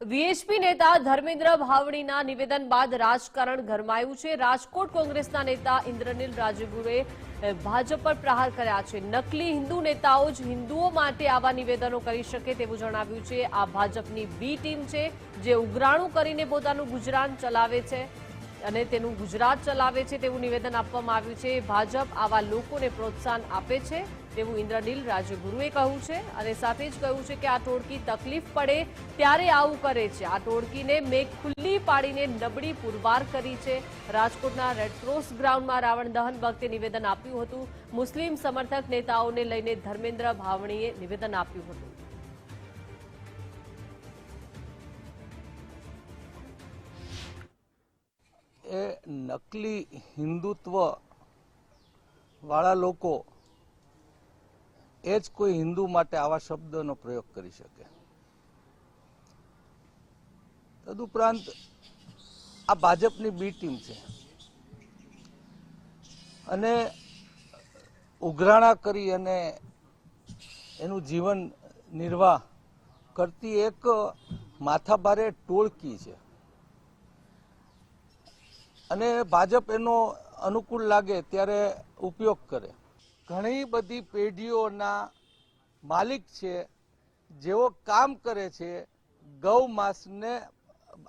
VHP નેતા ધર્મેન્દ્ર ભાવણીના નિવેદન બાદ રાજકારણ ગરમાયું છે. રાજકોટ કોંગ્રેસના નેતા ઇન્દ્રનીલ રાજગુરુએ ભાજપ પર પ્રહાર કર્યા છે. નકલી હિન્દુ નેતાઓ જ હિન્દુઓ માટે આવા નિવેદનો કરી શકે તેવું જણાવ્યું છે. આ ભાજપની બી ટીમ છે, જે ઉઘરાણું કરીને પોતાનું ગુજરાન ચલાવે છે. અને તેનું ગુજરાત ચલાવે છે તેવું નિવેદન આપવામાં આવ્યું છે. ભાજપ આવા લોકોને પ્રોત્સાહન આપે છે તેવું ઇન્દ્રનીલ રાજગુરુએ કહ્યું છે અને સાથે જ કહ્યું છે કે આ ટોળકી તકલીફ પડે ત્યારે આવું કરે છે. આ ટોળકીને મેં ખુલ્લી પાડીને નબળી પુરવાર કરી છે. રાજકોટના રેડક્રોસ ગ્રાઉન્ડમાં રાવણ દહન વખતે નિવેદન આપ્યું હતું. મુસ્લિમ સમર્થક નેતાઓને લઈને ધર્મેન્દ્ર ભાવણીએ નિવેદન આપ્યું હતું. નકલી હિન્દુત્વ વાળા લોકો એ જ કોઈ હિન્દુ માટે આવા શબ્દનો પ્રયોગ કરી શકે. તદુપરાંત આ ભાજપની બી ટીમ છે. અને ઉઘરાણા કરી અને એનું જીવન નિર્વાહ કરતી એક માથાભારે ટોળકી છે. અને ભાજપ એનો અનુકૂળ લાગે ત્યારે ઉપયોગ કરે. ઘણી બધી પેઢીઓના માલિક છે, જેઓ કામ કરે છે, ગૌ માંસને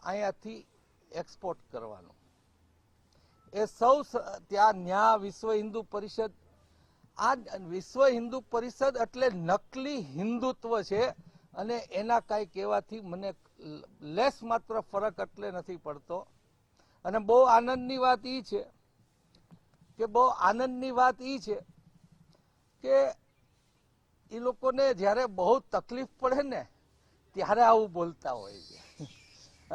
અહીંયાથી એક્સપોર્ટ કરવાનું. એ સૌ ત્યાં ન્યા વિશ્વ હિન્દુ પરિષદ, આ વિશ્વ હિન્દુ પરિષદ એટલે નકલી હિન્દુત્વ છે અને એના કાંઈ કહેવાથી મને લેસ માત્ર ફરક એટલે નથી પડતો. અને બહુ આનંદની વાત એ છે કે બહુ આનંદની વાત એ છે કે એ લોકોને જ્યારે બહુ તકલીફ પડે ને ત્યારે આવું બોલતા હોય છે.